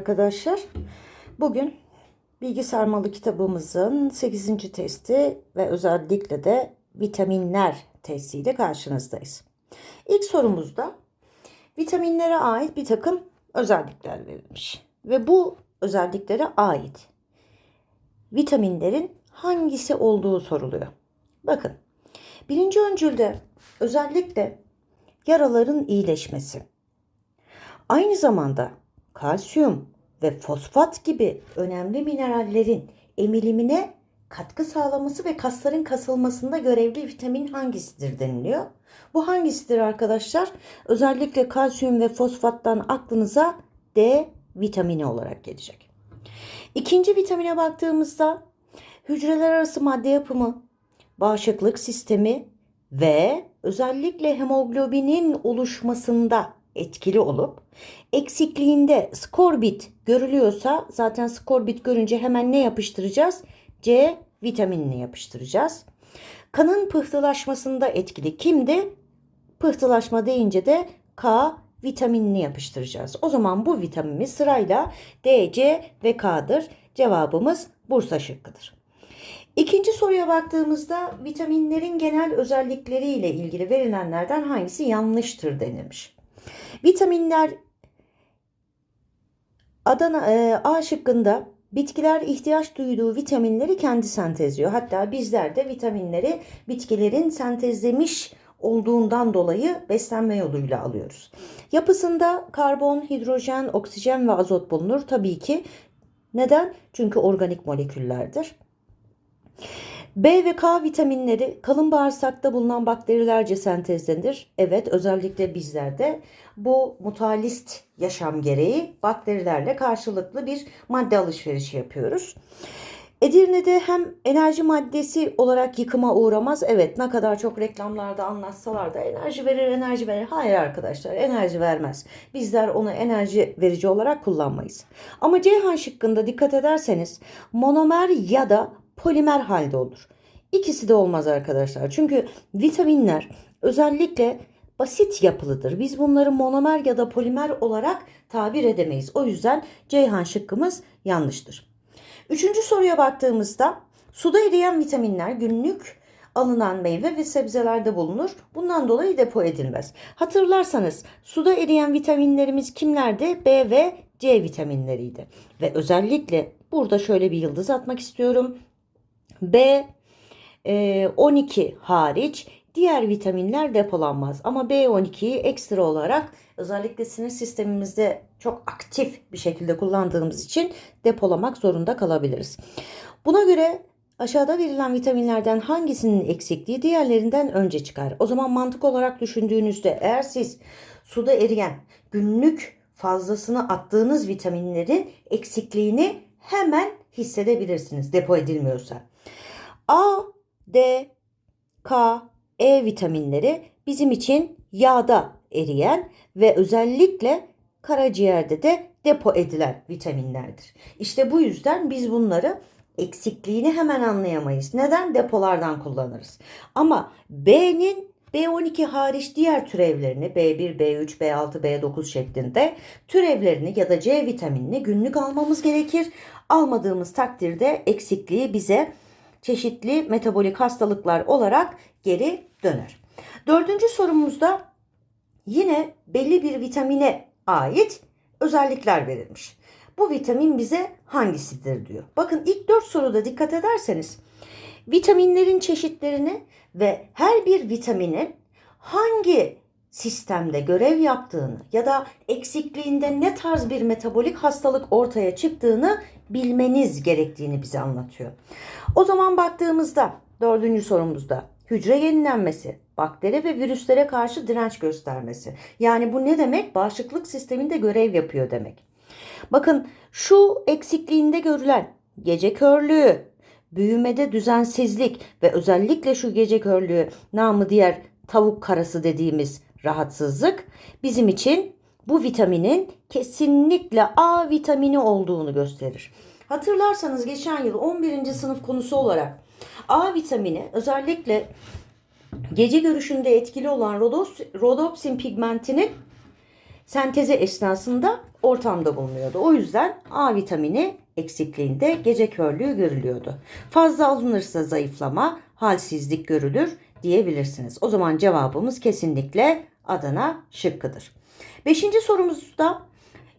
Arkadaşlar bugün bilgi sarmalı kitabımızın 8. testi ve özellikle de vitaminler testiyle karşınızdayız. İlk sorumuzda vitaminlere ait bir takım özellikler verilmiş ve bu özelliklere ait vitaminlerin hangisi olduğu soruluyor. Bakın birinci öncülde özellikle yaraların iyileşmesi, Aynı zamanda kalsiyum ve fosfat gibi önemli minerallerin emilimine katkı sağlaması ve kasların kasılmasında görevli vitamin hangisidir deniliyor. Bu hangisidir arkadaşlar? Özellikle kalsiyum ve fosfattan aklınıza D vitamini olarak gelecek. İkinci vitamine baktığımızda hücreler arası madde yapımı, bağışıklık sistemi ve özellikle hemoglobinin oluşmasında etkili olup eksikliğinde skorbit görülüyorsa zaten skorbit görünce hemen ne yapıştıracağız? C vitaminini yapıştıracağız. Kanın pıhtılaşmasında etkili kimdi? Pıhtılaşma deyince de K vitaminini yapıştıracağız. O zaman bu vitaminimiz sırayla D, C ve K'dır. Cevabımız Bursa şıkkıdır. İkinci soruya baktığımızda vitaminlerin genel özellikleriyle ilgili verilenlerden hangisi yanlıştır denilmiş. Vitaminler Adana e, A şıkkında bitkiler ihtiyaç duyduğu vitaminleri kendi sentezliyor. Hatta bizler de vitaminleri bitkilerin sentezlemiş olduğundan dolayı beslenme yoluyla alıyoruz. Yapısında karbon, hidrojen, oksijen ve azot bulunur. Tabii ki neden? Çünkü organik moleküllerdir. B ve K vitaminleri kalın bağırsakta bulunan bakterilerce sentezlenir. Evet özellikle bizlerde bu mutalist yaşam gereği bakterilerle karşılıklı bir madde alışverişi yapıyoruz. Edirne'de hem enerji maddesi olarak yıkıma uğramaz. Evet ne kadar çok reklamlarda anlatsalar da enerji verir enerji verir. Hayır arkadaşlar enerji vermez. Bizler onu enerji verici olarak kullanmayız. Ama Ceyhan şıkkında dikkat ederseniz monomer ya da polimer halde olur. İkisi de olmaz arkadaşlar. Çünkü vitaminler özellikle basit yapılıdır. Biz bunları monomer ya da polimer olarak tabir edemeyiz. O yüzden Ceyhan şıkkımız yanlıştır. Üçüncü soruya baktığımızda suda eriyen vitaminler günlük alınan meyve ve sebzelerde bulunur. Bundan dolayı depo edilmez. Hatırlarsanız suda eriyen vitaminlerimiz kimlerdi? B ve C vitaminleriydi. Ve özellikle burada şöyle bir yıldız atmak istiyorum. B 12 hariç diğer vitaminler depolanmaz. Ama B12'yi ekstra olarak özellikle sinir sistemimizde çok aktif bir şekilde kullandığımız için depolamak zorunda kalabiliriz. Buna göre aşağıda verilen vitaminlerden hangisinin eksikliği diğerlerinden önce çıkar? O zaman mantık olarak düşündüğünüzde eğer siz suda eriyen günlük fazlasını attığınız vitaminlerin eksikliğini hemen hissedebilirsiniz depo edilmiyorsa. A, D, K, E vitaminleri bizim için yağda eriyen ve özellikle karaciğerde de depo edilen vitaminlerdir. İşte bu yüzden biz bunları eksikliğini hemen anlayamayız. Neden? Depolardan kullanırız. Ama B'nin B12 hariç diğer türevlerini B1, B3, B6, B9 şeklinde türevlerini ya da C vitaminini günlük almamız gerekir. Almadığımız takdirde eksikliği bize çeşitli metabolik hastalıklar olarak geri döner. Dördüncü sorumuzda yine belli bir vitamine ait özellikler verilmiş. Bu vitamin bize hangisidir diyor. Bakın ilk dört soruda dikkat ederseniz vitaminlerin çeşitlerini ve her bir vitaminin hangi sistemde görev yaptığını ya da eksikliğinde ne tarz bir metabolik hastalık ortaya çıktığını bilmeniz gerektiğini bize anlatıyor. O zaman baktığımızda dördüncü sorumuzda hücre yenilenmesi, bakteri ve virüslere karşı direnç göstermesi. Yani bu ne demek? Bağışıklık sisteminde görev yapıyor demek. Bakın şu eksikliğinde görülen gece körlüğü, büyümede düzensizlik ve özellikle şu gece körlüğü namı diğer tavuk karası dediğimiz rahatsızlık bizim için bu vitaminin kesinlikle A vitamini olduğunu gösterir. Hatırlarsanız geçen yıl 11. sınıf konusu olarak A vitamini özellikle gece görüşünde etkili olan rodos, rodopsin pigmentinin sentezi esnasında ortamda bulunuyordu. O yüzden A vitamini eksikliğinde gece körlüğü görülüyordu. Fazla alınırsa zayıflama, halsizlik görülür diyebilirsiniz. O zaman cevabımız kesinlikle Adana şıkkıdır. Beşinci sorumuzda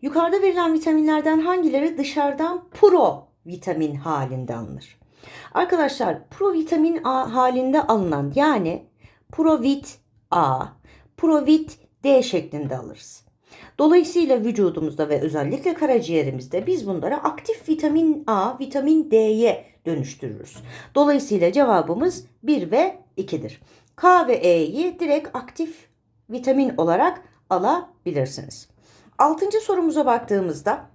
yukarıda verilen vitaminlerden hangileri dışarıdan pro vitamin halinde alınır? Arkadaşlar provitamin A halinde alınan yani provit A, provit D şeklinde alırız. Dolayısıyla vücudumuzda ve özellikle karaciğerimizde biz bunları aktif vitamin A, vitamin D'ye dönüştürürüz. Dolayısıyla cevabımız 1 ve 2'dir. K ve E'yi direkt aktif vitamin olarak alabilirsiniz. Altıncı sorumuza baktığımızda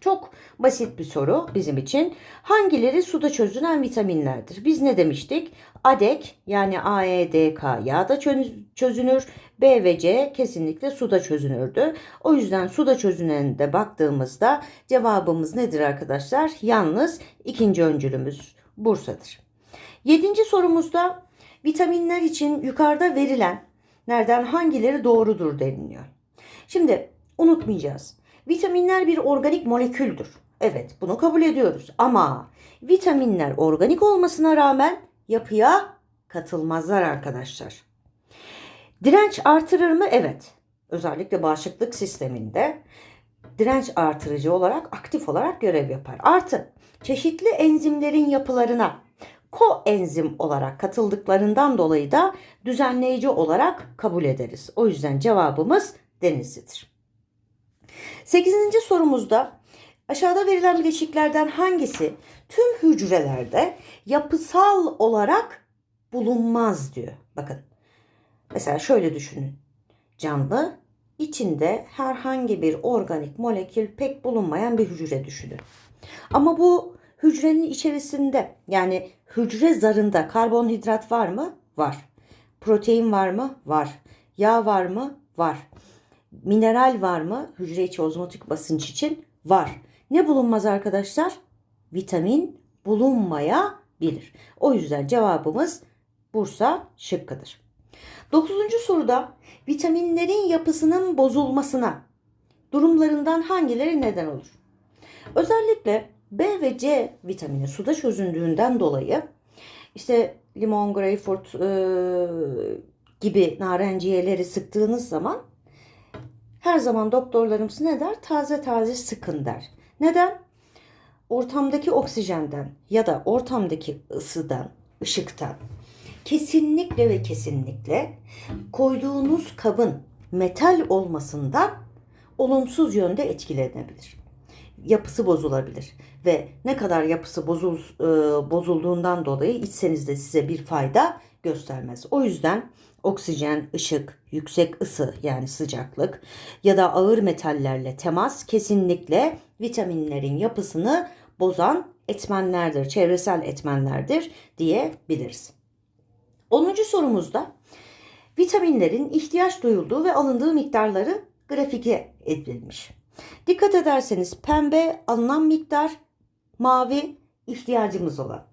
çok basit bir soru bizim için. Hangileri suda çözünen vitaminlerdir? Biz ne demiştik? ADEK yani AEDK yağda çö- çözünür. B ve C kesinlikle suda çözünürdü. O yüzden suda çözünende baktığımızda cevabımız nedir arkadaşlar? Yalnız ikinci öncülümüz Bursa'dır. Yedinci sorumuzda vitaminler için yukarıda verilen nereden hangileri doğrudur deniliyor. Şimdi unutmayacağız. Vitaminler bir organik moleküldür. Evet bunu kabul ediyoruz ama vitaminler organik olmasına rağmen yapıya katılmazlar arkadaşlar. Direnç artırır mı? Evet. Özellikle bağışıklık sisteminde direnç artırıcı olarak aktif olarak görev yapar. Artı çeşitli enzimlerin yapılarına koenzim olarak katıldıklarından dolayı da düzenleyici olarak kabul ederiz. O yüzden cevabımız denizlidir. Sekizinci sorumuzda aşağıda verilen bileşiklerden hangisi tüm hücrelerde yapısal olarak bulunmaz diyor. Bakın mesela şöyle düşünün. Canlı içinde herhangi bir organik molekül pek bulunmayan bir hücre düşünün. Ama bu hücrenin içerisinde yani hücre zarında karbonhidrat var mı? Var. Protein var mı? Var. Yağ var mı? Var. Mineral var mı? Hücre içi ozmotik basınç için var. Ne bulunmaz arkadaşlar? Vitamin bulunmayabilir. O yüzden cevabımız Bursa şıkkıdır. Dokuzuncu soruda vitaminlerin yapısının bozulmasına durumlarından hangileri neden olur? Özellikle B ve C vitamini suda çözündüğünden dolayı işte limon, greyfurt e, gibi narenciyeleri sıktığınız zaman her zaman doktorlarımız ne der? Taze taze sıkın der. Neden? Ortamdaki oksijenden ya da ortamdaki ısıdan, ışıktan kesinlikle ve kesinlikle koyduğunuz kabın metal olmasından olumsuz yönde etkilenebilir. Yapısı bozulabilir ve ne kadar yapısı bozul, e, bozulduğundan dolayı içseniz de size bir fayda göstermez. O yüzden oksijen, ışık, yüksek ısı yani sıcaklık ya da ağır metallerle temas kesinlikle vitaminlerin yapısını bozan etmenlerdir, çevresel etmenlerdir diyebiliriz. 10. sorumuzda vitaminlerin ihtiyaç duyulduğu ve alındığı miktarları grafike edilmiş. Dikkat ederseniz pembe alınan miktar, mavi ihtiyacımız olan.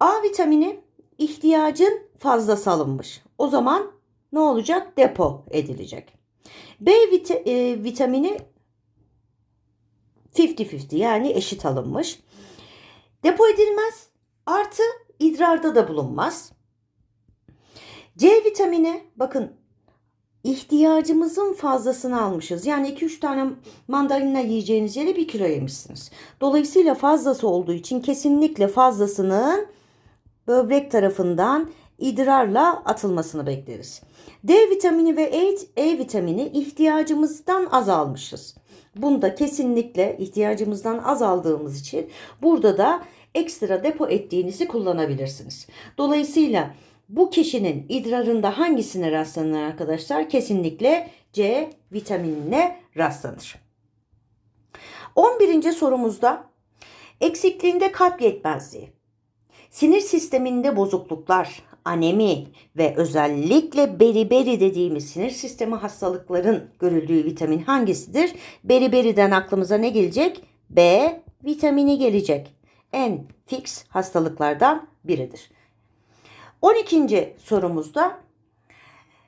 A vitamini ihtiyacın fazlası alınmış. O zaman ne olacak? Depo edilecek. B vit- e, vitamini 50-50 yani eşit alınmış. Depo edilmez artı idrarda da bulunmaz. C vitamini bakın ihtiyacımızın fazlasını almışız. Yani 2-3 tane mandalina yiyeceğiniz yere 1 kilo yemişsiniz. Dolayısıyla fazlası olduğu için kesinlikle fazlasının böbrek tarafından idrarla atılmasını bekleriz. D vitamini ve E, vitamini ihtiyacımızdan azalmışız. Bunda kesinlikle ihtiyacımızdan azaldığımız için burada da ekstra depo ettiğinizi kullanabilirsiniz. Dolayısıyla bu kişinin idrarında hangisine rastlanır arkadaşlar? Kesinlikle C vitaminine rastlanır. 11. sorumuzda eksikliğinde kalp yetmezliği, sinir sisteminde bozukluklar, anemi ve özellikle beriberi dediğimiz sinir sistemi hastalıkların görüldüğü vitamin hangisidir? Beriberiden aklımıza ne gelecek? B vitamini gelecek. En fix hastalıklardan biridir. 12. sorumuzda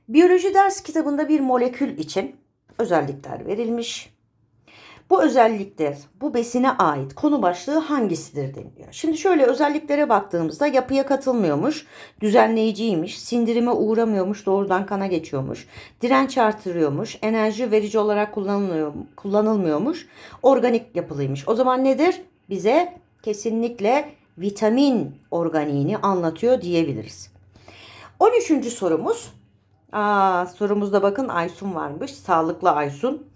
biyoloji ders kitabında bir molekül için özellikler verilmiş. Bu özellikler bu besine ait konu başlığı hangisidir deniliyor. Şimdi şöyle özelliklere baktığımızda yapıya katılmıyormuş, düzenleyiciymiş, sindirime uğramıyormuş, doğrudan kana geçiyormuş, direnç artırıyormuş, enerji verici olarak kullanılmıyor, kullanılmıyormuş, organik yapılıymış. O zaman nedir? Bize kesinlikle vitamin organiğini anlatıyor diyebiliriz. 13. sorumuz. Aa, sorumuzda bakın Aysun varmış. Sağlıklı Aysun.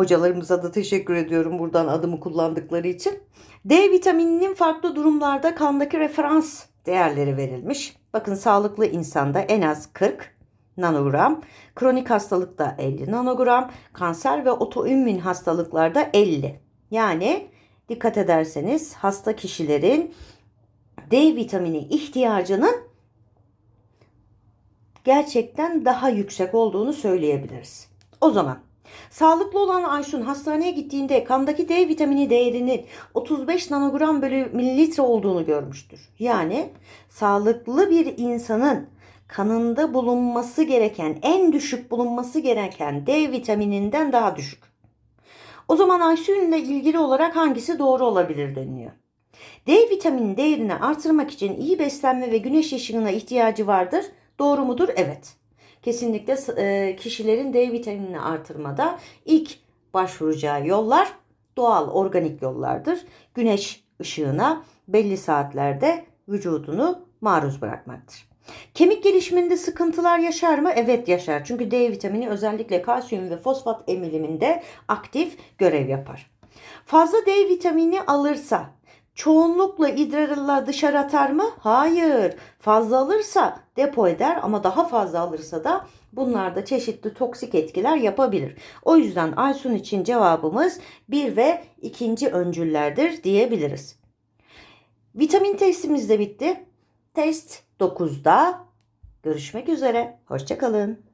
Hocalarımıza da teşekkür ediyorum buradan adımı kullandıkları için. D vitamininin farklı durumlarda kandaki referans değerleri verilmiş. Bakın sağlıklı insanda en az 40 nanogram, kronik hastalıkta 50 nanogram, kanser ve otoimmün hastalıklarda 50. Yani dikkat ederseniz hasta kişilerin D vitamini ihtiyacının gerçekten daha yüksek olduğunu söyleyebiliriz. O zaman sağlıklı olan Ayşun hastaneye gittiğinde kandaki D vitamini değerinin 35 nanogram bölü mililitre olduğunu görmüştür. Yani sağlıklı bir insanın kanında bulunması gereken en düşük bulunması gereken D vitamininden daha düşük. O zaman Ayşun ile ilgili olarak hangisi doğru olabilir deniliyor. D vitamini değerini artırmak için iyi beslenme ve güneş ışığına ihtiyacı vardır. Doğru mudur? Evet. Kesinlikle e, kişilerin D vitaminini artırmada ilk başvuracağı yollar doğal organik yollardır. Güneş ışığına belli saatlerde vücudunu maruz bırakmaktır. Kemik gelişiminde sıkıntılar yaşar mı? Evet yaşar. Çünkü D vitamini özellikle kalsiyum ve fosfat emiliminde aktif görev yapar. Fazla D vitamini alırsa çoğunlukla idrarla dışarı atar mı? Hayır. Fazla alırsa depo eder ama daha fazla alırsa da bunlarda çeşitli toksik etkiler yapabilir. O yüzden Aysun için cevabımız 1 ve 2. öncüllerdir diyebiliriz. Vitamin testimiz de bitti. Test 9'da görüşmek üzere. Hoşçakalın.